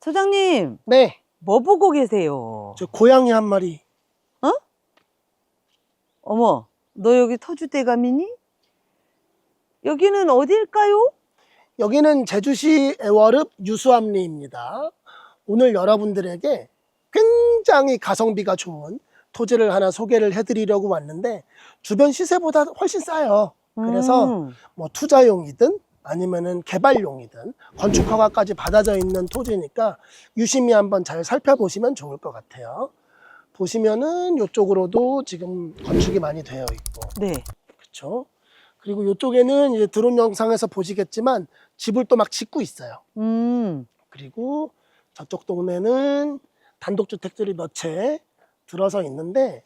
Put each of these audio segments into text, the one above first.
소장님, 네, 뭐 보고 계세요? 저 고양이 한 마리. 어머, 너 여기 터줏대감이니? 여기는 어딜까요? 여기는 제주시 애월읍 유수암리입니다. 오늘 여러분들에게 굉장히 가성비가 좋은 토지를 하나 소개를 해드리려고 왔는데 주변 시세보다 훨씬 싸요. 그래서 음, 뭐 투자용이든 아니면은 개발용이든 건축 허가까지 받아져 있는 토지니까 유심히 한번 잘 살펴보시면 좋을 것 같아요. 보시면은 이쪽으로도 지금 건축이 많이 되어 있고 네. 그렇죠. 그리고 이쪽에는 이제 드론 영상에서 보시겠지만 집을 또 막 짓고 있어요. 음, 그리고 저쪽 동네는 단독주택들이 몇 채 들어서 있는데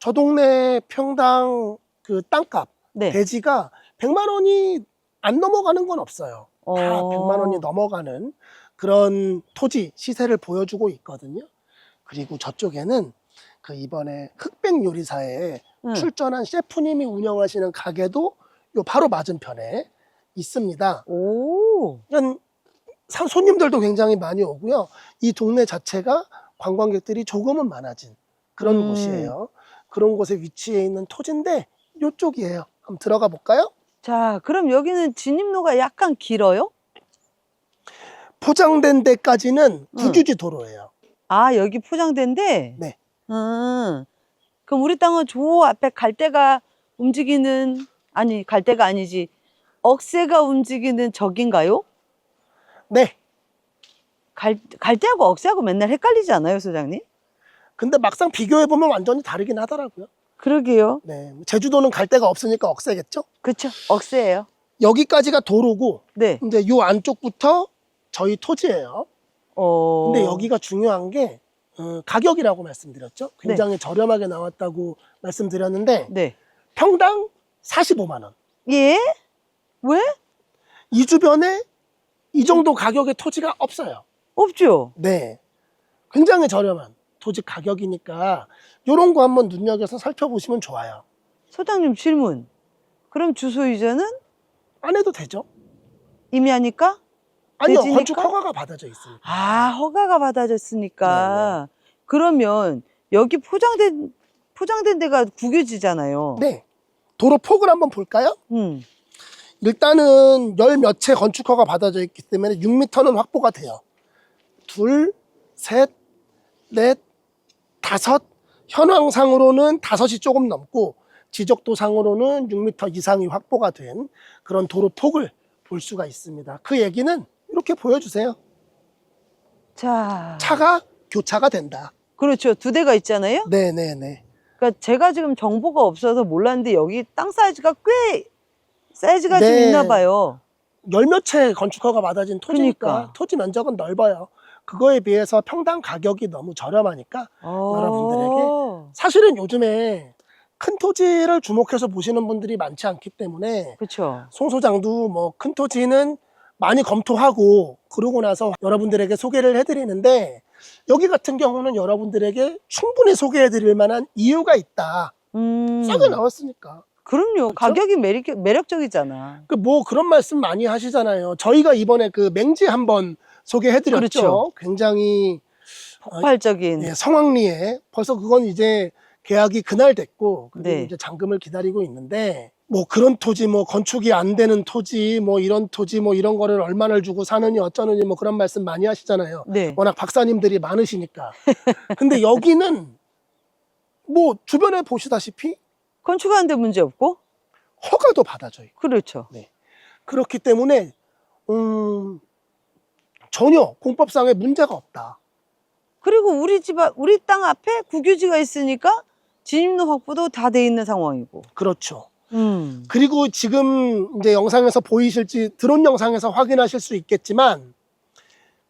저 동네 평당 그 땅값 네. 대지가 100만 원이 안 넘어가는 건 없어요. 다 어. 100만 원이 넘어가는 그런 토지 시세를 보여주고 있거든요. 그리고 저쪽에는 그 이번에 흑백 요리사에 응. 출전한 셰프님이 운영하시는 가게도 요 바로 맞은편에 있습니다. 오, 이런 사- 손님들도 굉장히 많이 오고요. 이 동네 자체가 관광객들이 조금은 많아진 그런 음. 곳이에요. 그런 곳에 위치해 있는 토지인데 이쪽이에요. 한번 들어가 볼까요? 자, 그럼 여기는 진입로가 약간 길어요? 포장된 데까지는 응. 국유지 도로예요. 아, 여기 포장된데? 네. 음, 그럼 우리 땅은 저 앞에 갈대가 움직이는, 아니, 갈대가 아니지. 억새가 움직이는 저긴가요? 네. 갈, 갈대하고 억새하고 맨날 헷갈리지 않아요, 소장님? 근데 막상 비교해 보면 완전히 다르긴 하더라고요. 그러게요. 네. 제주도는 갈 데가 없으니까 억세겠죠? 그쵸. 억새예요. 여기까지가 도로고 네. 이제 요 안쪽부터 저희 토지예요. 어. 근데 여기가 중요한 게 어, 가격이라고 말씀드렸죠. 굉장히 저렴하게 나왔다고 말씀드렸는데 네. 평당 45만 원. 예? 왜? 이 주변에 이 정도 가격의 토지가 없어요. 없죠. 네. 굉장히 저렴한 토지 가격이니까 이런 거 한번 눈여겨서 살펴보시면 좋아요. 소장님 질문. 그럼 주소 이전은 안 해도 되죠? 이미 하니까? 아니요. 되지니까? 건축 허가가 받아져 있으니까. 아, 허가가 받아졌으니까. 그러면 여기 포장된, 포장된 데가 국유지잖아요. 네. 도로 폭을 한번 볼까요? 음. 일단은 열 몇 채 건축 허가 받아져 있기 때문에 6m는 확보가 돼요. 둘, 셋, 넷, 다섯. 현황상으로는 다섯이 조금 넘고 지적도상으로는 6m 이상이 확보가 된 그런 도로 폭을 볼 수가 있습니다. 그 얘기는 이렇게 보여주세요. 자. 차가 교차가 된다. 그렇죠. 두 대가 있잖아요. 네네네. 그러니까 제가 지금 정보가 없어서 몰랐는데 여기 땅 사이즈가 꽤 사이즈가 좀 네. 있나 봐요. 열몇 채 건축 허가 받아진 토지니까 그러니까. 토지 면적은 넓어요. 그거에 비해서 평당 가격이 너무 저렴하니까 여러분들에게 사실은 요즘에 큰 토지를 주목해서 보시는 분들이 많지 않기 때문에 그렇죠. 송 소장도 뭐 큰 토지는 많이 검토하고 그러고 나서 여러분들에게 소개를 해드리는데 여기 같은 경우는 여러분들에게 충분히 소개해드릴 만한 이유가 있다. 음. 싸게 나왔으니까. 그럼요. 그렇죠? 가격이 매력, 매력적이잖아. 그 뭐 그런 말씀 많이 하시잖아요. 저희가 이번에 그 맹지 한번 소개해드렸죠. 그렇죠. 굉장히 폭발적인. 예, 성황리에 벌써 그건 이제 계약이 그날 됐고 그리고 네. 이제 잔금을 기다리고 있는데 뭐 그런 토지 뭐 건축이 안 되는 토지 뭐 이런 토지 뭐 이런 거를 얼마를 주고 사느니 어쩌느니 뭐 그런 말씀 많이 하시잖아요. 네. 워낙 박사님들이 많으시니까. 근데 여기는 뭐 주변에 보시다시피 건축하는데 문제 없고? 허가도 있고 그렇죠. 그렇기 때문에 음 전혀 공법상의 문제가 없다. 그리고 우리 집, 앞- 우리 땅 앞에 국유지가 있으니까 진입로 확보도 다 돼 있는 상황이고. 그렇죠. 음. 그리고 지금 이제 영상에서 보이실지 드론 영상에서 확인하실 수 있겠지만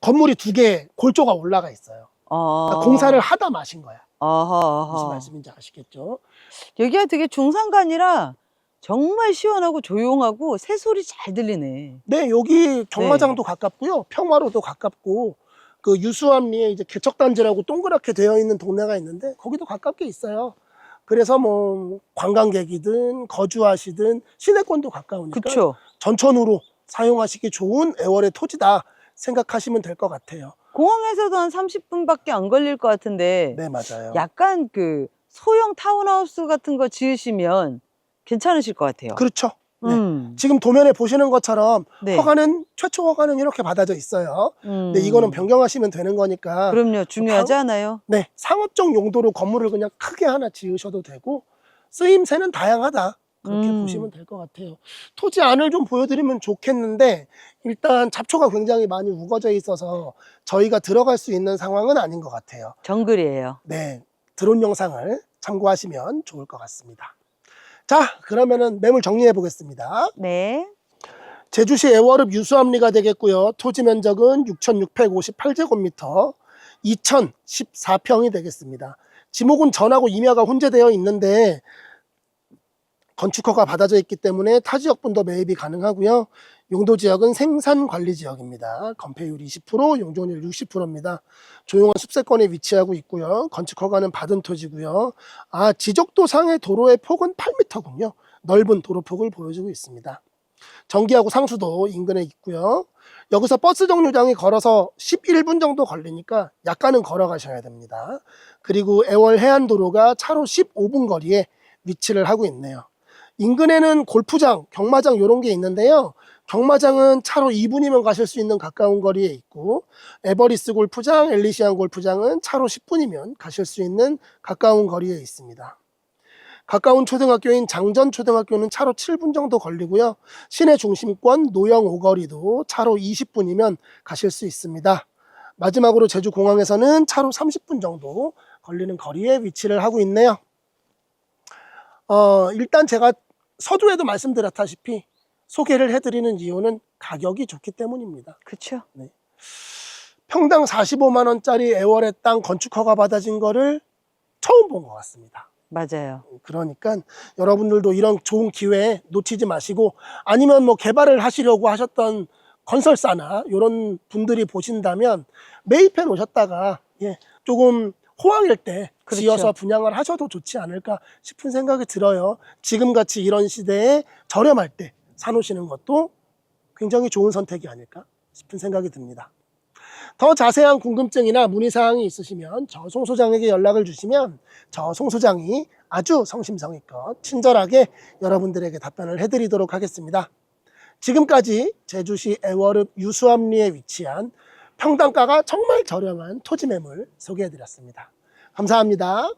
건물이 두 개 골조가 올라가 있어요. 아. 그러니까 공사를 하다 마신 거야. 아하, 아하. 무슨 말씀인지 아시겠죠? 여기가 되게 중산간이라 정말 시원하고 조용하고 새소리 잘 들리네. 네, 여기 경마장도 네. 가깝고요. 평화로도 가깝고 그 유수암리에 이제 개척단지라고 동그랗게 되어 있는 동네가 있는데 거기도 가깝게 있어요. 그래서 뭐 관광객이든 거주하시든 시내권도 가까우니까 그쵸? 전천후로 사용하시기 좋은 애월의 토지다 생각하시면 될 것 같아요. 공항에서도 한 30분밖에 안 걸릴 것 같은데 네, 맞아요. 약간 그 소형 타운하우스 같은 거 지으시면 괜찮으실 것 같아요. 그렇죠. 네. 음, 지금 도면에 보시는 것처럼 네. 허가는 최초 허가는 이렇게 받아져 있어요. 음. 근데 이거는 변경하시면 되는 거니까 그럼요. 중요하지 않아요? 네, 상업적 용도로 건물을 그냥 크게 하나 지으셔도 되고 쓰임새는 다양하다. 그렇게 음. 보시면 될 것 같아요. 토지 안을 좀 보여드리면 좋겠는데 일단 잡초가 굉장히 많이 우거져 있어서 저희가 들어갈 수 있는 상황은 아닌 것 같아요. 정글이에요. 네, 드론 영상을 참고하시면 좋을 것 같습니다. 자, 그러면은 매물 정리해 보겠습니다. 네. 제주시 애월읍 유수암리가 되겠고요. 토지 면적은 6,658제곱미터, 2,014평이 되겠습니다. 지목은 전하고 임야가 혼재되어 있는데 건축허가 받아져 있기 때문에 타 지역분도 매입이 가능하고요. 용도 지역은 생산 관리 지역입니다. 건폐율 20%, 용적률 60%입니다. 조용한 숲세권에 위치하고 있고요. 건축 허가는 받은 토지고요. 아, 지적도 상의 도로의 폭은 8m군요. 넓은 도로폭을 보여주고 있습니다. 전기하고 상수도 인근에 있고요. 여기서 버스 정류장이 걸어서 11분 정도 걸리니까 약간은 걸어가셔야 됩니다. 그리고 애월 해안도로가 차로 15분 거리에 위치를 하고 있네요. 인근에는 골프장, 경마장 이런 게 있는데요. 경마장은 차로 2분이면 가실 수 있는 가까운 거리에 있고 에버리스 골프장, 엘리시안 골프장은 차로 10분이면 가실 수 있는 가까운 거리에 있습니다. 가까운 초등학교인 장전 초등학교는 차로 7분 정도 걸리고요. 시내 중심권 노영 오거리도 차로 20분이면 가실 수 있습니다. 마지막으로 제주 공항에서는 차로 30분 정도 걸리는 거리에 위치를 하고 있네요. 어, 일단 제가 서두에도 말씀드렸다시피 소개를 해드리는 이유는 가격이 좋기 때문입니다. 그쵸? 평당 45만 원짜리 애월의 땅 건축 허가 받아진 거를 처음 본 것 같습니다. 맞아요. 그러니까 여러분들도 이런 좋은 기회 놓치지 마시고 아니면 뭐 개발을 하시려고 하셨던 건설사나 이런 분들이 보신다면 매입해 놓으셨다가 예, 조금 호황일 때 그렇죠. 지어서 분양을 하셔도 좋지 않을까 싶은 생각이 들어요. 지금 같이 이런 시대에 저렴할 때 사놓으시는 것도 굉장히 좋은 선택이 아닐까 싶은 생각이 듭니다. 더 자세한 궁금증이나 문의사항이 있으시면 저 송 소장에게 연락을 주시면 저 송 소장이 아주 성심성의껏 친절하게 여러분들에게 답변을 해드리도록 하겠습니다. 지금까지 제주시 애월읍 유수암리에 위치한 평당가가 정말 저렴한 토지 매물 소개해드렸습니다. 감사합니다.